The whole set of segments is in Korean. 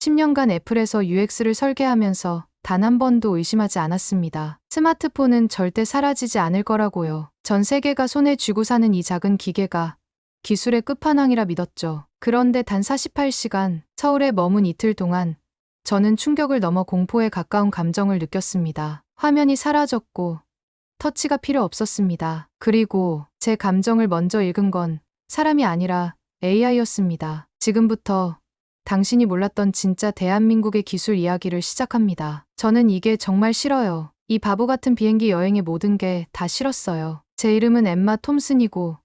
10년간 애플에서 UX를 설계하면서 단 한 번도 의심하지 않았습니다. 스마트폰은 절대 사라지지 않을 거라고요. 전 세계가 손에 쥐고 사는 이 작은 기계가 기술의 끝판왕이라 믿었죠. 그런데 단 48시간 서울에 머문 이틀 동안 저는 충격을 넘어 공포에 가까운 감정을 느꼈습니다. 화면이 사라졌고 터치가 필요 없었습니다. 그리고 제 감정을 먼저 읽은 건 사람이 아니라 AI였습니다. 지금부터 당신이 몰랐던 진짜 대한민국의 기술 이야기를 시작합니다. 저는 이게 정말 싫어요. 이 바보 같은 비행기 여행의 모든 게 다 싫었어요. 제 이름은 엠마 톰슨이고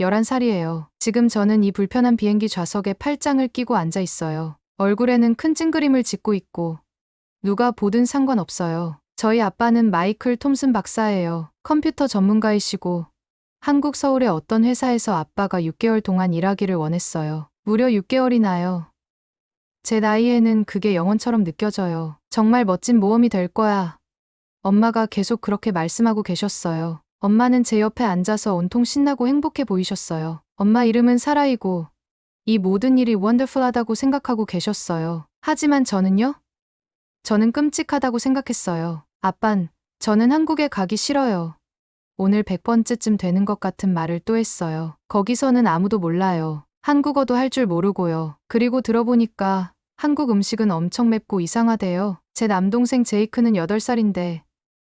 11살이에요. 지금 저는 이 불편한 비행기 좌석에 팔짱을 끼고 앉아 있어요. 얼굴에는 큰 찡그림을 짓고 있고 누가 보든 상관없어요. 저희 아빠는 마이클 톰슨 박사예요. 컴퓨터 전문가이시고 한국 서울의 어떤 회사에서 아빠가 6개월 동안 일하기를 원했어요. 무려 6개월이나요. 제 나이에는 그게 영원처럼 느껴져요. 정말 멋진 모험이 될 거야. 엄마가 계속 그렇게 말씀하고 계셨어요. 엄마는 제 옆에 앉아서 온통 신나고 행복해 보이셨어요. 엄마 이름은 사라이고 이 모든 일이 원더풀하다고 생각하고 계셨어요. 하지만 저는요? 저는 끔찍하다고 생각했어요. 아빤, 저는 한국에 가기 싫어요. 오늘 100번째쯤 되는 것 같은 말을 또 했어요. 거기서는 아무도 몰라요. 한국어도 할 줄 모르고요. 그리고 들어보니까 한국 음식은 엄청 맵고 이상하대요. 제 남동생 제이크는 8살인데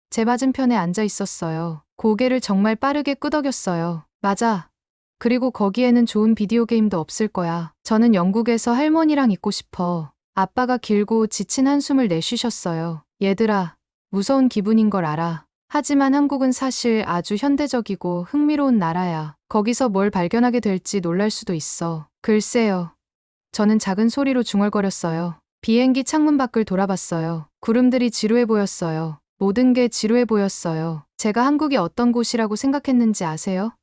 제 맞은편에 앉아 있었어요. 고개를 정말 빠르게 끄덕였어요. 맞아. 그리고 거기에는 좋은 비디오 게임도 없을 거야. 저는 영국에서 할머니랑 있고 싶어. 아빠가 길고 지친 한숨을 내쉬셨어요. 얘들아, 무서운 기분인 걸 알아. 하지만 한국은 사실 아주 현대적이고 흥미로운 나라야. 거기서 뭘 발견하게 될지 놀랄 수도 있어. 글쎄요. 저는 작은 소리로 중얼거렸어요. 비행기 창문 밖을 돌아봤어요. 구름들이 지루해 보였어요. 모든 게 지루해 보였어요. 제가 한국이 어떤 곳이라고 생각했는지 아세요?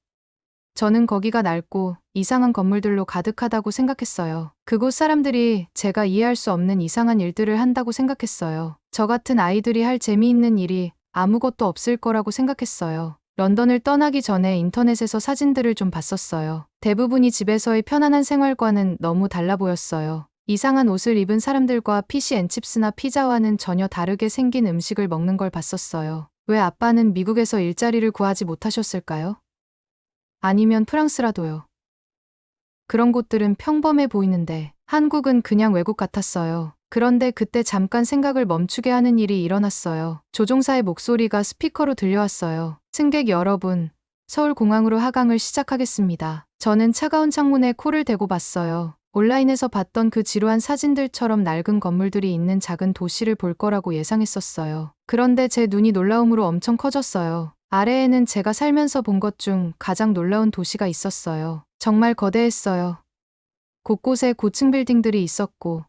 저는 거기가 낡고 이상한 건물들로 가득하다고 생각했어요. 그곳 사람들이 제가 이해할 수 없는 이상한 일들을 한다고 생각했어요. 저 같은 아이들이 할 재미있는 일이 아무것도 없을 거라고 생각했어요. 런던을 떠나기 전에 인터넷에서 사진들을 좀 봤었어요. 대부분이 집에서의 편안한 생활과는 너무 달라 보였어요. 이상한 옷을 입은 사람들과 피시앤칩스나 피자와는 전혀 다르게 생긴 음식을 먹는 걸 봤었어요. 왜 아빠는 미국에서 일자리를 구하지 못하셨을까요? 아니면 프랑스라도요. 그런 곳들은 평범해 보이는데 한국은 그냥 외국 같았어요. 그런데 그때 잠깐 생각을 멈추게 하는 일이 일어났어요. 조종사의 목소리가 스피커로 들려왔어요. 승객 여러분, 서울공항으로 하강을 시작하겠습니다. 저는 차가운 창문에 코를 대고 봤어요. 온라인에서 봤던 그 지루한 사진들처럼 낡은 건물들이 있는 작은 도시를 볼 거라고 예상했었어요. 그런데 제 눈이 놀라움으로 엄청 커졌어요. 아래에는 제가 살면서 본 것 중 가장 놀라운 도시가 있었어요. 정말 거대했어요. 곳곳에 고층 빌딩들이 있었고,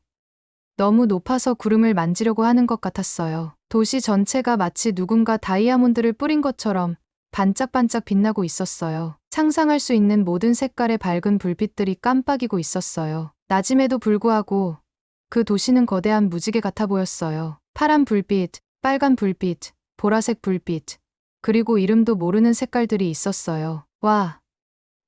너무 높아서 구름을 만지려고 하는 것 같았어요. 도시 전체가 마치 누군가 다이아몬드를 뿌린 것처럼 반짝반짝 빛나고 있었어요. 상상할 수 있는 모든 색깔의 밝은 불빛들이 깜빡이고 있었어요. 낮임에도 불구하고 그 도시는 거대한 무지개 같아 보였어요. 파란 불빛, 빨간 불빛, 보라색 불빛, 그리고 이름도 모르는 색깔들이 있었어요. 와,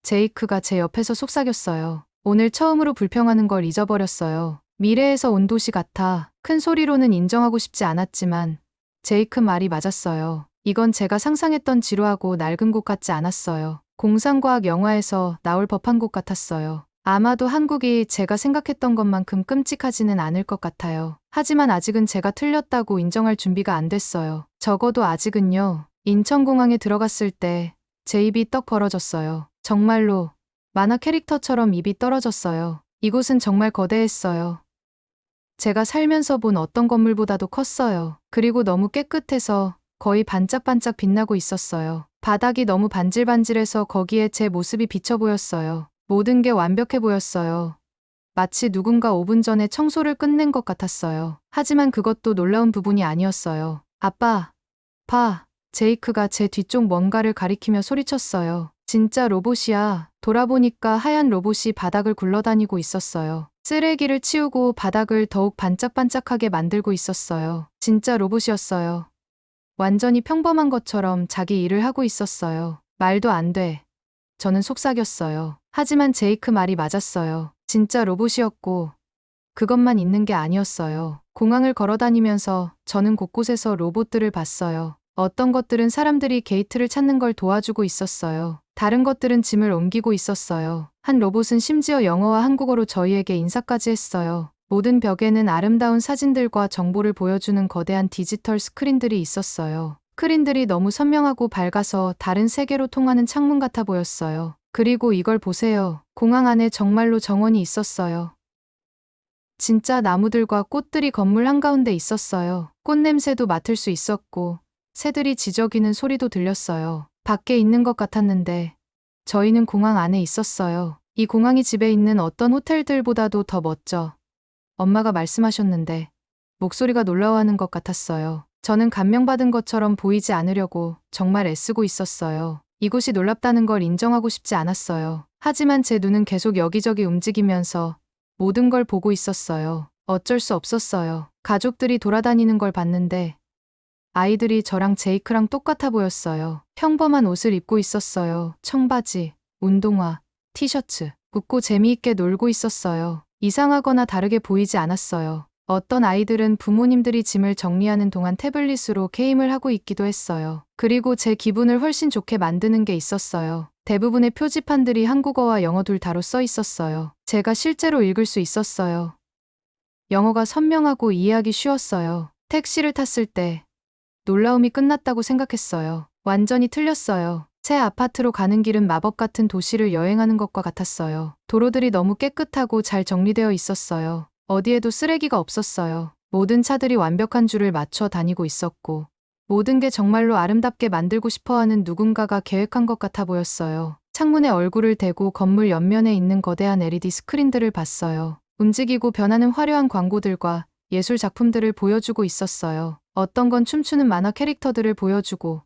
제이크가 제 옆에서 속삭였어요. 오늘 처음으로 불평하는 걸 잊어버렸어요. 미래에서 온 도시 같아 큰 소리로는 인정하고 싶지 않았지만 제이크 말이 맞았어요. 이건 제가 상상했던 지루하고 낡은 곳 같지 않았어요. 공상과학 영화에서 나올 법한 곳 같았어요. 아마도 한국이 제가 생각했던 것만큼 끔찍하지는 않을 것 같아요. 하지만 아직은 제가 틀렸다고 인정할 준비가 안 됐어요. 적어도 아직은요. 인천공항에 들어갔을 때 제 입이 떡 벌어졌어요. 정말로 만화 캐릭터처럼 입이 떨어졌어요. 이곳은 정말 거대했어요. 제가 살면서 본 어떤 건물보다도 컸어요. 그리고 너무 깨끗해서 거의 반짝반짝 빛나고 있었어요. 바닥이 너무 반질반질해서 거기에 제 모습이 비쳐 보였어요. 모든 게 완벽해 보였어요. 마치 누군가 5분 전에 청소를 끝낸 것 같았어요. 하지만 그것도 놀라운 부분이 아니었어요. 아빠, 봐. 제이크가 제 뒤쪽 뭔가를 가리키며 소리쳤어요. 진짜 로봇이야. 돌아보니까 하얀 로봇이 바닥을 굴러다니고 있었어요. 쓰레기를 치우고 바닥을 더욱 반짝반짝하게 만들고 있었어요. 진짜 로봇이었어요. 완전히 평범한 것처럼 자기 일을 하고 있었어요. 말도 안 돼. 저는 속삭였어요. 하지만 제이크 말이 맞았어요. 진짜 로봇이었고, 그것만 있는 게 아니었어요. 공항을 걸어 다니면서 저는 곳곳에서 로봇들을 봤어요. 어떤 것들은 사람들이 게이트를 찾는 걸 도와주고 있었어요. 다른 것들은 짐을 옮기고 있었어요. 한 로봇은 심지어 영어와 한국어로 저희에게 인사까지 했어요. 모든 벽에는 아름다운 사진들과 정보를 보여주는 거대한 디지털 스크린들이 있었어요. 스크린들이 너무 선명하고 밝아서 다른 세계로 통하는 창문 같아 보였어요. 그리고 이걸 보세요. 공항 안에 정말로 정원이 있었어요. 진짜 나무들과 꽃들이 건물 한가운데 있었어요. 꽃 냄새도 맡을 수 있었고, 새들이 지저귀는 소리도 들렸어요. 밖에 있는 것 같았는데, 저희는 공항 안에 있었어요. 이 공항이 집에 있는 어떤 호텔들보다도 더 멋져. 엄마가 말씀하셨는데, 목소리가 놀라워하는 것 같았어요. 저는 감명받은 것처럼 보이지 않으려고 정말 애쓰고 있었어요. 이곳이 놀랍다는 걸 인정하고 싶지 않았어요. 하지만 제 눈은 계속 여기저기 움직이면서 모든 걸 보고 있었어요. 어쩔 수 없었어요. 가족들이 돌아다니는 걸 봤는데 아이들이 저랑 제이크랑 똑같아 보였어요. 평범한 옷을 입고 있었어요. 청바지, 운동화, 티셔츠. 웃고 재미있게 놀고 있었어요. 이상하거나 다르게 보이지 않았어요. 어떤 아이들은 부모님들이 짐을 정리하는 동안 태블릿으로 게임을 하고 있기도 했어요. 그리고 제 기분을 훨씬 좋게 만드는 게 있었어요. 대부분의 표지판들이 한국어와 영어 둘 다로 써 있었어요. 제가 실제로 읽을 수 있었어요. 영어가 선명하고 이해하기 쉬웠어요. 택시를 탔을 때 놀라움이 끝났다고 생각했어요. 완전히 틀렸어요. 새 아파트로 가는 길은 마법 같은 도시를 여행하는 것과 같았어요. 도로들이 너무 깨끗하고 잘 정리되어 있었어요. 어디에도 쓰레기가 없었어요. 모든 차들이 완벽한 줄을 맞춰 다니고 있었고, 모든 게 정말로 아름답게 만들고 싶어 하는 누군가가 계획한 것 같아 보였어요. 창문에 얼굴을 대고 건물 옆면에 있는 거대한 LED 스크린들을 봤어요. 움직이고 변하는 화려한 광고들과 예술 작품들을 보여주고 있었어요. 어떤 건 춤추는 만화 캐릭터들을 보여주고,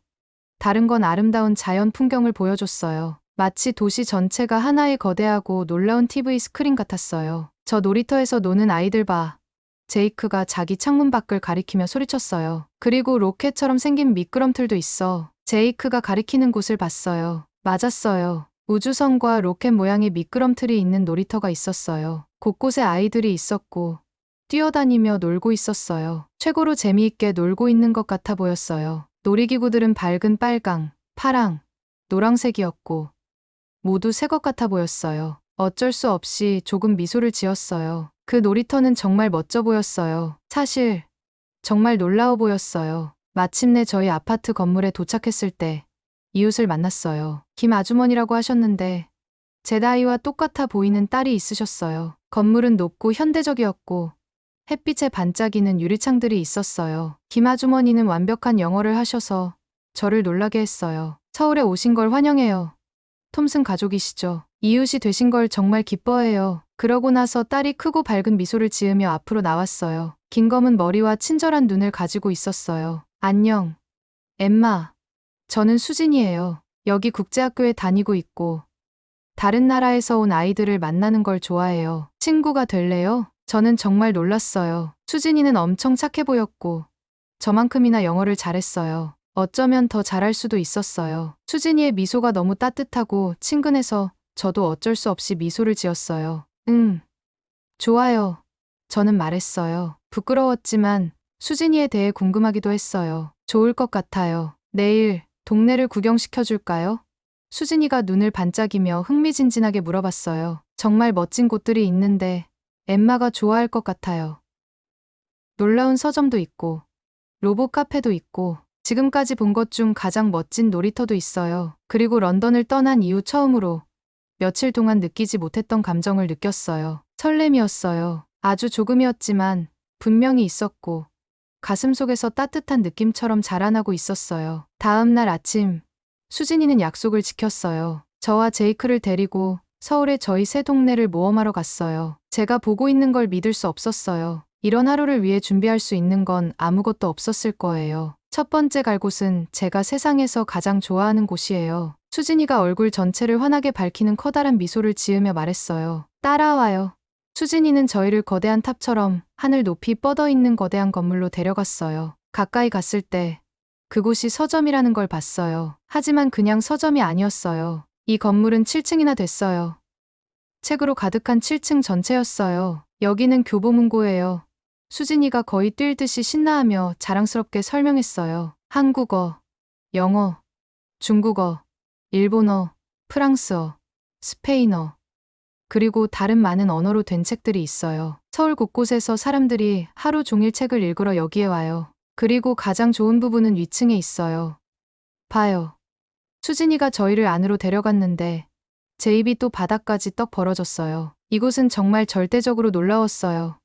다른 건 아름다운 자연 풍경을 보여줬어요. 마치 도시 전체가 하나의 거대하고 놀라운 TV 스크린 같았어요. 저 놀이터에서 노는 아이들 봐. 제이크가 자기 창문 밖을 가리키며 소리쳤어요. 그리고 로켓처럼 생긴 미끄럼틀도 있어. 제이크가 가리키는 곳을 봤어요. 맞았어요. 우주선과 로켓 모양의 미끄럼틀이 있는 놀이터가 있었어요. 곳곳에 아이들이 있었고, 뛰어다니며 놀고 있었어요. 최고로 재미있게 놀고 있는 것 같아 보였어요. 놀이기구들은 밝은 빨강, 파랑, 노랑색이었고, 모두 새 것 같아 보였어요. 어쩔 수 없이 조금 미소를 지었어요. 그 놀이터는 정말 멋져 보였어요. 사실, 정말 놀라워 보였어요. 마침내 저희 아파트 건물에 도착했을 때, 이웃을 만났어요. 김 아주머니라고 하셨는데, 제 나이와 똑같아 보이는 딸이 있으셨어요. 건물은 높고 현대적이었고, 햇빛에 반짝이는 유리창들이 있었어요. 김 아주머니는 완벽한 영어를 하셔서 저를 놀라게 했어요. 서울에 오신 걸 환영해요. 톰슨 가족이시죠. 이웃이 되신 걸 정말 기뻐해요. 그러고 나서 딸이 크고 밝은 미소를 지으며 앞으로 나왔어요. 긴 검은 머리와 친절한 눈을 가지고 있었어요. 안녕. 엠마. 저는 수진이에요. 여기 국제학교에 다니고 있고, 다른 나라에서 온 아이들을 만나는 걸 좋아해요. 친구가 될래요? 저는 정말 놀랐어요. 수진이는 엄청 착해 보였고, 저만큼이나 영어를 잘했어요. 어쩌면 더 잘할 수도 있었어요. 수진이의 미소가 너무 따뜻하고 친근해서 저도 어쩔 수 없이 미소를 지었어요. 응. 좋아요. 저는 말했어요. 부끄러웠지만 수진이에 대해 궁금하기도 했어요. 좋을 것 같아요. 내일 동네를 구경시켜 줄까요? 수진이가 눈을 반짝이며 흥미진진하게 물어봤어요. 정말 멋진 곳들이 있는데 엠마가 좋아할 것 같아요. 놀라운 서점도 있고 로봇 카페도 있고 지금까지 본 것 중 가장 멋진 놀이터도 있어요. 그리고 런던을 떠난 이후 처음으로 며칠 동안 느끼지 못했던 감정을 느꼈어요. 설렘이었어요. 아주 조금이었지만 분명히 있었고 가슴 속에서 따뜻한 느낌처럼 자라나고 있었어요. 다음 날 아침 수진이는 약속을 지켰어요. 저와 제이크를 데리고 서울의 저희 새 동네를 모험하러 갔어요. 제가 보고 있는 걸 믿을 수 없었어요. 이런 하루를 위해 준비할 수 있는 건 아무것도 없었을 거예요. 첫 번째 갈 곳은 제가 세상에서 가장 좋아하는 곳이에요. 수진이가 얼굴 전체를 환하게 밝히는 커다란 미소를 지으며 말했어요. 따라와요. 수진이는 저희를 거대한 탑처럼 하늘 높이 뻗어 있는 거대한 건물로 데려갔어요. 가까이 갔을 때 그곳이 서점이라는 걸 봤어요. 하지만 그냥 서점이 아니었어요. 이 건물은 7층이나 됐어요. 책으로 가득한 7층 전체였어요. 여기는 교보문고예요. 수진이가 거의 뛸 듯이 신나하며 자랑스럽게 설명했어요. 한국어, 영어, 중국어, 일본어, 프랑스어, 스페인어, 그리고 다른 많은 언어로 된 책들이 있어요. 서울 곳곳에서 사람들이 하루 종일 책을 읽으러 여기에 와요. 그리고 가장 좋은 부분은 위층에 있어요. 봐요. 수진이가 저희를 안으로 데려갔는데 제 입이 또 바닥까지 떡 벌어졌어요. 이곳은 정말 절대적으로 놀라웠어요.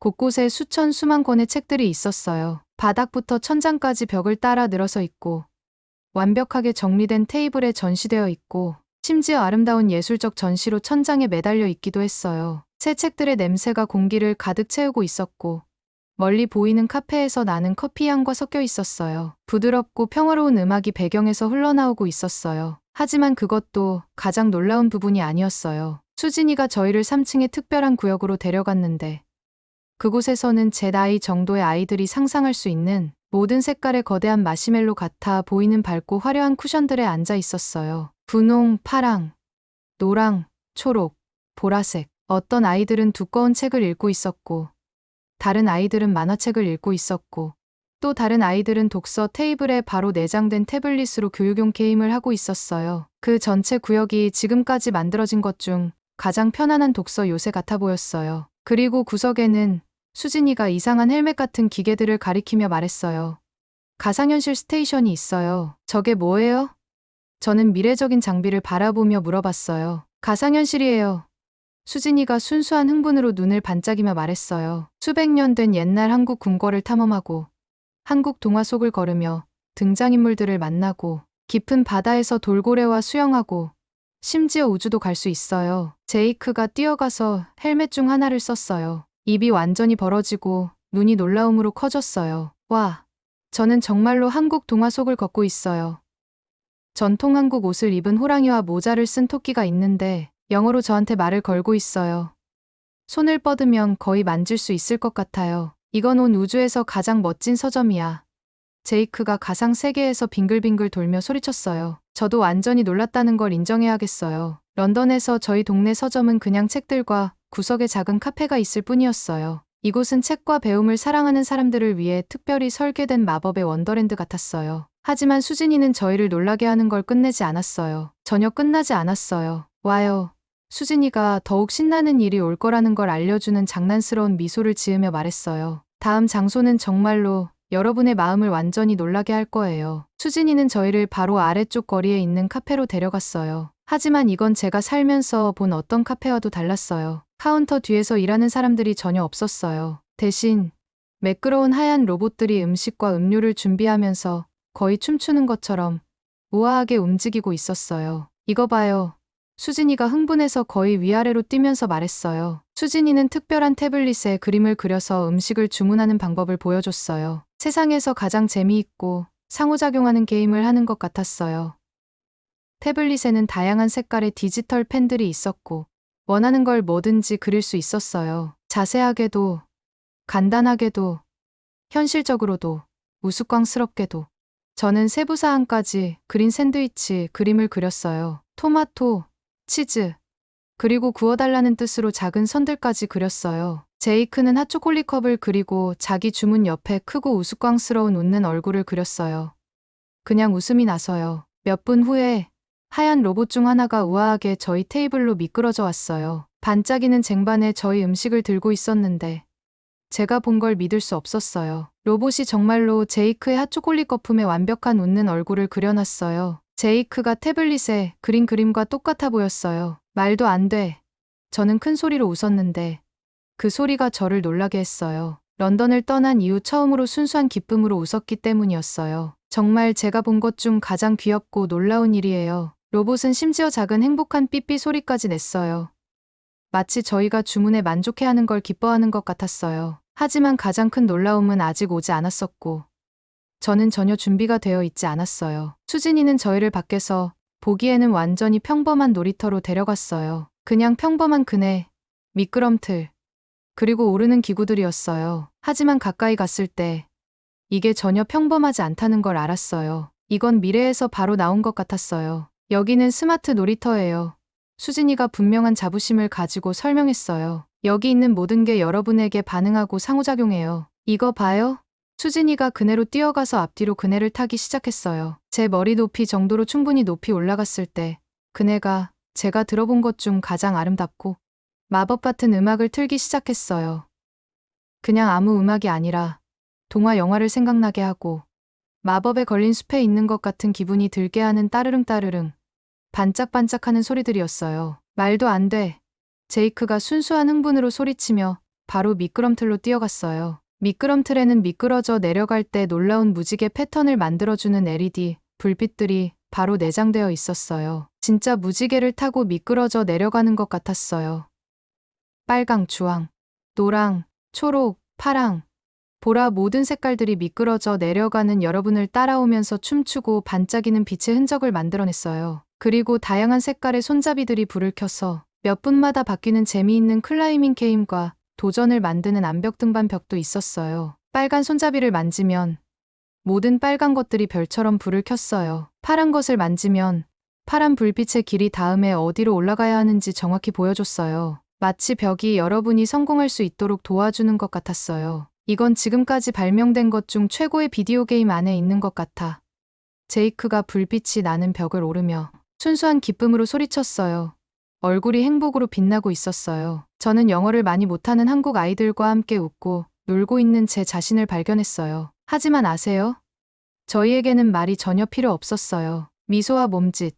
곳곳에 수천 수만 권의 책들이 있었어요. 바닥부터 천장까지 벽을 따라 늘어서 있고 완벽하게 정리된 테이블에 전시되어 있고 심지어 아름다운 예술적 전시로 천장에 매달려 있기도 했어요. 새 책들의 냄새가 공기를 가득 채우고 있었고 멀리 보이는 카페에서 나는 커피 향과 섞여 있었어요. 부드럽고 평화로운 음악이 배경에서 흘러나오고 있었어요. 하지만 그것도 가장 놀라운 부분이 아니었어요. 수진이가 저희를 3층의 특별한 구역으로 데려갔는데 그곳에서는 제 나이 정도의 아이들이 상상할 수 있는 모든 색깔의 거대한 마시멜로 같아 보이는 밝고 화려한 쿠션들에 앉아 있었어요. 분홍, 파랑, 노랑, 초록, 보라색. 어떤 아이들은 두꺼운 책을 읽고 있었고, 다른 아이들은 만화책을 읽고 있었고, 또 다른 아이들은 독서 테이블에 바로 내장된 태블릿으로 교육용 게임을 하고 있었어요. 그 전체 구역이 지금까지 만들어진 것 중 가장 편안한 독서 요새 같아 보였어요. 그리고 구석에는 수진이가 이상한 헬멧 같은 기계들을 가리키며 말했어요. 가상현실 스테이션이 있어요. 저게 뭐예요? 저는 미래적인 장비를 바라보며 물어봤어요. 가상현실이에요. 수진이가 순수한 흥분으로 눈을 반짝이며 말했어요. 수백 년 된 옛날 한국 궁궐을 탐험하고 한국 동화 속을 걸으며 등장인물들을 만나고 깊은 바다에서 돌고래와 수영하고 심지어 우주도 갈 수 있어요. 제이크가 뛰어가서 헬멧 중 하나를 썼어요. 입이 완전히 벌어지고 눈이 놀라움으로 커졌어요. 와, 저는 정말로 한국 동화 속을 걷고 있어요. 전통 한국 옷을 입은 호랑이와 모자를 쓴 토끼가 있는데 영어로 저한테 말을 걸고 있어요. 손을 뻗으면 거의 만질 수 있을 것 같아요. 이건 온 우주에서 가장 멋진 서점이야. 제이크가 가상 세계에서 빙글빙글 돌며 소리쳤어요. 저도 완전히 놀랐다는 걸 인정해야겠어요. 런던에서 저희 동네 서점은 그냥 책들과 구석에 작은 카페가 있을 뿐이었어요. 이곳은 책과 배움을 사랑하는 사람들을 위해 특별히 설계된 마법의 원더랜드 같았어요. 하지만 수진이는 저희를 놀라게 하는 걸 끝내지 않았어요. 전혀 끝나지 않았어요. 와요. 수진이가 더욱 신나는 일이 올 거라는 걸 알려주는 장난스러운 미소를 지으며 말했어요. 다음 장소는 정말로 여러분의 마음을 완전히 놀라게 할 거예요. 수진이는 저희를 바로 아래쪽 거리에 있는 카페로 데려갔어요. 하지만 이건 제가 살면서 본 어떤 카페와도 달랐어요. 카운터 뒤에서 일하는 사람들이 전혀 없었어요. 대신 매끄러운 하얀 로봇들이 음식과 음료를 준비하면서 거의 춤추는 것처럼 우아하게 움직이고 있었어요. 이거 봐요. 수진이가 흥분해서 거의 위아래로 뛰면서 말했어요. 수진이는 특별한 태블릿에 그림을 그려서 음식을 주문하는 방법을 보여줬어요. 세상에서 가장 재미있고 상호작용하는 게임을 하는 것 같았어요. 태블릿에는 다양한 색깔의 디지털 펜들이 있었고 원하는 걸 뭐든지 그릴 수 있었어요. 자세하게도 간단하게도 현실적으로도 우스꽝스럽게도 저는 세부 사항까지 그린 샌드위치 그림을 그렸어요. 토마토, 치즈, 그리고 구워달라는 뜻으로 작은 선들까지 그렸어요. 제이크는 핫초콜릿 컵을 그리고 자기 주문 옆에 크고 우스꽝스러운 웃는 얼굴을 그렸어요. 그냥 웃음이 나서요. 몇 분 후에 하얀 로봇 중 하나가 우아하게 저희 테이블로 미끄러져 왔어요. 반짝이는 쟁반에 저희 음식을 들고 있었는데 제가 본 걸 믿을 수 없었어요. 로봇이 정말로 제이크의 핫초콜릿 거품에 완벽한 웃는 얼굴을 그려놨어요. 제이크가 태블릿에 그린 그림과 똑같아 보였어요. 말도 안 돼. 저는 큰 소리로 웃었는데 그 소리가 저를 놀라게 했어요. 런던을 떠난 이후 처음으로 순수한 기쁨으로 웃었기 때문이었어요. 정말 제가 본 것 중 가장 귀엽고 놀라운 일이에요. 로봇은 심지어 작은 행복한 삐삐 소리까지 냈어요. 마치 저희가 주문에 만족해하는 걸 기뻐하는 것 같았어요. 하지만 가장 큰 놀라움은 아직 오지 않았었고, 저는 전혀 준비가 되어 있지 않았어요. 수진이는 저희를 밖에서 보기에는 완전히 평범한 놀이터로 데려갔어요. 그냥 평범한 그네, 미끄럼틀, 그리고 오르는 기구들이었어요. 하지만 가까이 갔을 때 이게 전혀 평범하지 않다는 걸 알았어요. 이건 미래에서 바로 나온 것 같았어요. 여기는 스마트 놀이터예요. 수진이가 분명한 자부심을 가지고 설명했어요. 여기 있는 모든 게 여러분에게 반응하고 상호작용해요. 이거 봐요. 수진이가 그네로 뛰어가서 앞뒤로 그네를 타기 시작했어요. 제 머리 높이 정도로 충분히 높이 올라갔을 때 그네가 제가 들어본 것 중 가장 아름답고 마법 같은 음악을 틀기 시작했어요. 그냥 아무 음악이 아니라 동화 영화를 생각나게 하고 마법에 걸린 숲에 있는 것 같은 기분이 들게 하는 따르릉 따르릉 반짝반짝하는 소리들이었어요. 말도 안 돼. 제이크가 순수한 흥분으로 소리치며 바로 미끄럼틀로 뛰어갔어요. 미끄럼틀에는 미끄러져 내려갈 때 놀라운 무지개 패턴을 만들어주는 LED 불빛들이 바로 내장되어 있었어요. 진짜 무지개를 타고 미끄러져 내려가는 것 같았어요. 빨강, 주황, 노랑, 초록, 파랑, 보라 모든 색깔들이 미끄러져 내려가는 여러분을 따라오면서 춤추고 반짝이는 빛의 흔적을 만들어냈어요. 그리고 다양한 색깔의 손잡이들이 불을 켜서 몇 분마다 바뀌는 재미있는 클라이밍 게임과 도전을 만드는 암벽 등반 벽도 있었어요. 빨간 손잡이를 만지면 모든 빨간 것들이 별처럼 불을 켰어요. 파란 것을 만지면 파란 불빛의 길이 다음에 어디로 올라가야 하는지 정확히 보여줬어요. 마치 벽이 여러분이 성공할 수 있도록 도와주는 것 같았어요. 이건 지금까지 발명된 것 중 최고의 비디오 게임 안에 있는 것 같아. 제이크가 불빛이 나는 벽을 오르며 순수한 기쁨으로 소리쳤어요. 얼굴이 행복으로 빛나고 있었어요. 저는 영어를 많이 못하는 한국 아이들과 함께 웃고 놀고 있는 제 자신을 발견했어요. 하지만 아세요? 저희에게는 말이 전혀 필요 없었어요. 미소와 몸짓,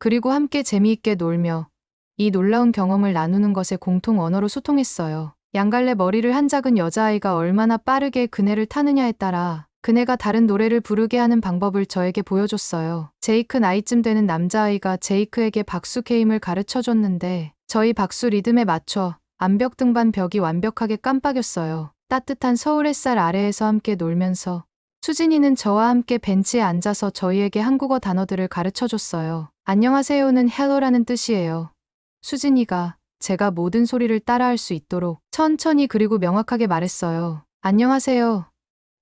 그리고 함께 재미있게 놀며 이 놀라운 경험을 나누는 것에 공통 언어로 소통했어요. 양갈래 머리를 한 작은 여자아이가 얼마나 빠르게 그네를 타느냐에 따라 그네가 다른 노래를 부르게 하는 방법을 저에게 보여줬어요. 제이크 나이쯤 되는 남자아이가 제이크에게 박수 게임을 가르쳐 줬는데 저희 박수 리듬에 맞춰 암벽 등반 벽이 완벽하게 깜빡였어요. 따뜻한 서울 햇살 아래에서 함께 놀면서 수진이는 저와 함께 벤치에 앉아서 저희에게 한국어 단어들을 가르쳐 줬어요. 안녕하세요는 헬로라는 뜻이에요. 수진이가 제가 모든 소리를 따라할 수 있도록 천천히 그리고 명확하게 말했어요. 안녕하세요.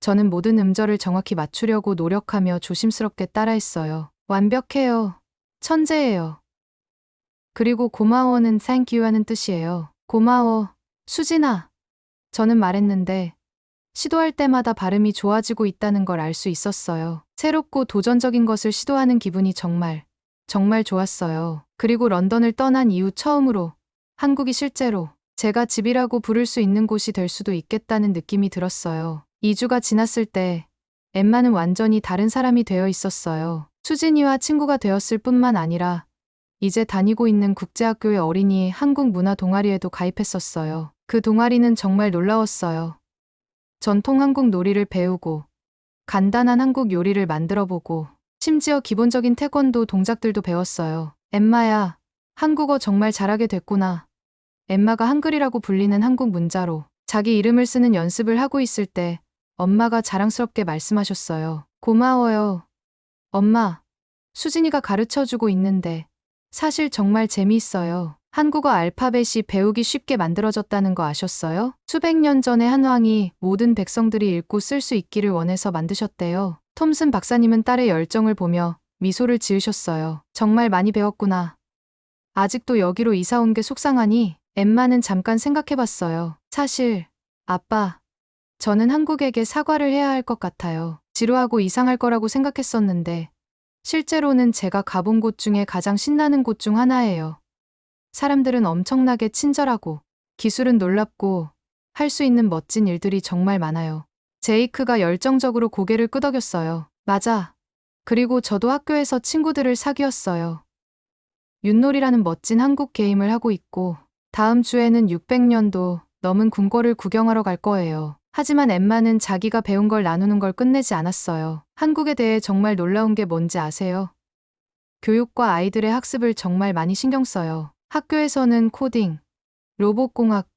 저는 모든 음절을 정확히 맞추려고 노력하며 조심스럽게 따라했어요. 완벽해요. 천재예요. 그리고 고마워는 thank you 하는 뜻이에요. 고마워. 수진아. 저는 말했는데 시도할 때마다 발음이 좋아지고 있다는 걸 알 수 있었어요. 새롭고 도전적인 것을 시도하는 기분이 정말, 정말 좋았어요. 그리고 런던을 떠난 이후 처음으로 한국이 실제로 제가 집이라고 부를 수 있는 곳이 될 수도 있겠다는 느낌이 들었어요. 2주가 지났을 때 엠마는 완전히 다른 사람이 되어 있었어요. 수진이와 친구가 되었을 뿐만 아니라 이제 다니고 있는 국제학교의 어린이 한국 문화 동아리에도 가입했었어요. 그 동아리는 정말 놀라웠어요. 전통 한국 놀이를 배우고 간단한 한국 요리를 만들어 보고 심지어 기본적인 태권도 동작들도 배웠어요. 엠마야, 한국어 정말 잘하게 됐구나. 엠마가 한글이라고 불리는 한국 문자로 자기 이름을 쓰는 연습을 하고 있을 때 엄마가 자랑스럽게 말씀하셨어요. 고마워요. 엄마, 수진이가 가르쳐 주고 있는데 사실 정말 재미있어요. 한국어 알파벳이 배우기 쉽게 만들어졌다는 거 아셨어요? 수백 년 전에 한 왕이 모든 백성들이 읽고 쓸 수 있기를 원해서 만드셨대요. 톰슨 박사님은 딸의 열정을 보며 미소를 지으셨어요. 정말 많이 배웠구나. 아직도 여기로 이사 온 게 속상하니 엠마는 잠깐 생각해봤어요. 사실, 아빠, 저는 한국에게 사과를 해야 할 것 같아요. 지루하고 이상할 거라고 생각했었는데, 실제로는 제가 가본 곳 중에 가장 신나는 곳 중 하나예요. 사람들은 엄청나게 친절하고, 기술은 놀랍고, 할 수 있는 멋진 일들이 정말 많아요. 제이크가 열정적으로 고개를 끄덕였어요. 맞아. 그리고 저도 학교에서 친구들을 사귀었어요. 윷놀이라는 멋진 한국 게임을 하고 있고, 다음 주에는 600년도 넘은 궁궐을 구경하러 갈 거예요. 하지만 엠마는 자기가 배운 걸 나누는 걸 끝내지 않았어요. 한국에 대해 정말 놀라운 게 뭔지 아세요? 교육과 아이들의 학습을 정말 많이 신경 써요. 학교에서는 코딩, 로봇공학,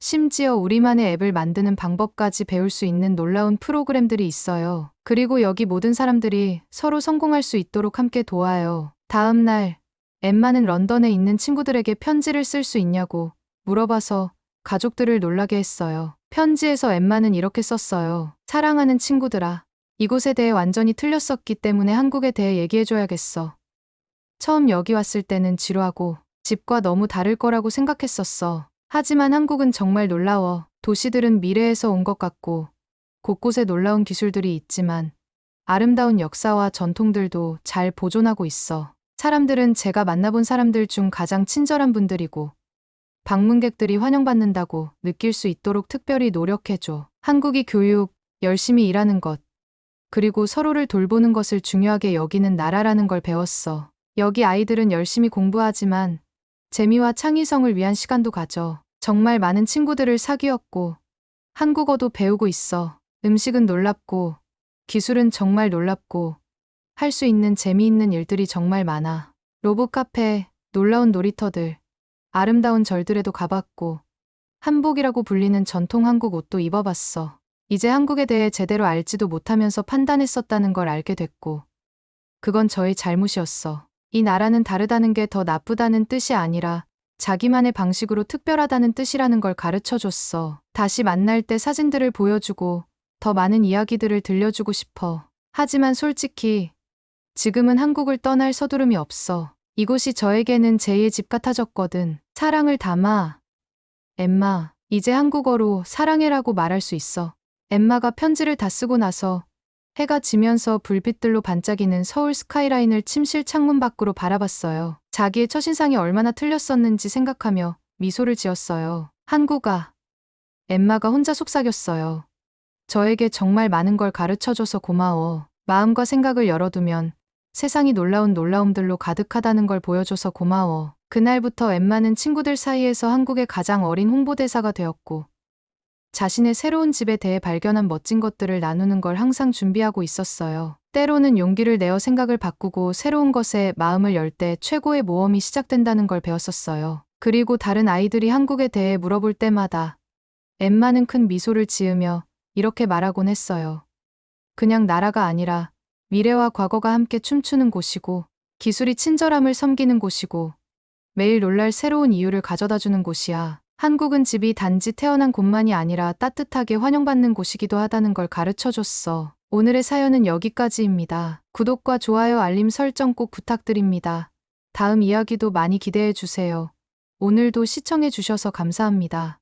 심지어 우리만의 앱을 만드는 방법까지 배울 수 있는 놀라운 프로그램들이 있어요. 그리고 여기 모든 사람들이 서로 성공할 수 있도록 함께 도와요. 다음 날, 엠마는 런던에 있는 친구들에게 편지를 쓸 수 있냐고 물어봐서 가족들을 놀라게 했어요. 편지에서 엠마는 이렇게 썼어요. 사랑하는 친구들아. 이곳에 대해 완전히 틀렸었기 때문에 한국에 대해 얘기해줘야겠어. 처음 여기 왔을 때는 지루하고 집과 너무 다를 거라고 생각했었어. 하지만 한국은 정말 놀라워. 도시들은 미래에서 온 것 같고, 곳곳에 놀라운 기술들이 있지만, 아름다운 역사와 전통들도 잘 보존하고 있어. 사람들은 제가 만나본 사람들 중 가장 친절한 분들이고, 방문객들이 환영받는다고 느낄 수 있도록 특별히 노력해줘. 한국이 교육, 열심히 일하는 것, 그리고 서로를 돌보는 것을 중요하게 여기는 나라라는 걸 배웠어. 여기 아이들은 열심히 공부하지만 재미와 창의성을 위한 시간도 가져. 정말 많은 친구들을 사귀었고 한국어도 배우고 있어. 음식은 놀랍고 기술은 정말 놀랍고 할 수 있는 재미있는 일들이 정말 많아. 로봇 카페, 놀라운 놀이터들, 아름다운 절들에도 가봤고 한복이라고 불리는 전통 한국 옷도 입어봤어. 이제 한국에 대해 제대로 알지도 못하면서 판단했었다는 걸 알게 됐고 그건 저의 잘못이었어. 이 나라는 다르다는 게 더 나쁘다는 뜻이 아니라 자기만의 방식으로 특별하다는 뜻이라는 걸 가르쳐 줬어. 다시 만날 때 사진들을 보여주고 더 많은 이야기들을 들려주고 싶어. 하지만 솔직히 지금은 한국을 떠날 서두름이 없어. 이곳이 저에게는 제2의 집 같아졌거든. 사랑을 담아. 엠마, 이제 한국어로 사랑해라고 말할 수 있어. 엠마가 편지를 다 쓰고 나서 해가 지면서 불빛들로 반짝이는 서울 스카이라인을 침실 창문 밖으로 바라봤어요. 자기의 첫인상이 얼마나 틀렸었는지 생각하며 미소를 지었어요. 한국아. 엠마가 혼자 속삭였어요. 저에게 정말 많은 걸 가르쳐줘서 고마워. 마음과 생각을 열어두면 세상이 놀라운 놀라움들로 가득하다는 걸 보여줘서 고마워. 그날부터 엠마는 친구들 사이에서 한국의 가장 어린 홍보대사가 되었고, 자신의 새로운 집에 대해 발견한 멋진 것들을 나누는 걸 항상 준비하고 있었어요. 때로는 용기를 내어 생각을 바꾸고 새로운 것에 마음을 열 때 최고의 모험이 시작된다는 걸 배웠었어요. 그리고 다른 아이들이 한국에 대해 물어볼 때마다 엠마는 큰 미소를 지으며 이렇게 말하곤 했어요. 그냥 나라가 아니라 미래와 과거가 함께 춤추는 곳이고 기술이 친절함을 섬기는 곳이고 매일 놀랄 새로운 이유를 가져다 주는 곳이야. 한국은 집이 단지 태어난 곳만이 아니라 따뜻하게 환영받는 곳이기도 하다는 걸 가르쳐 줬어. 오늘의 사연은 여기까지입니다. 구독과 좋아요 알림 설정 꼭 부탁드립니다. 다음 이야기도 많이 기대해 주세요. 오늘도 시청해 주셔서 감사합니다.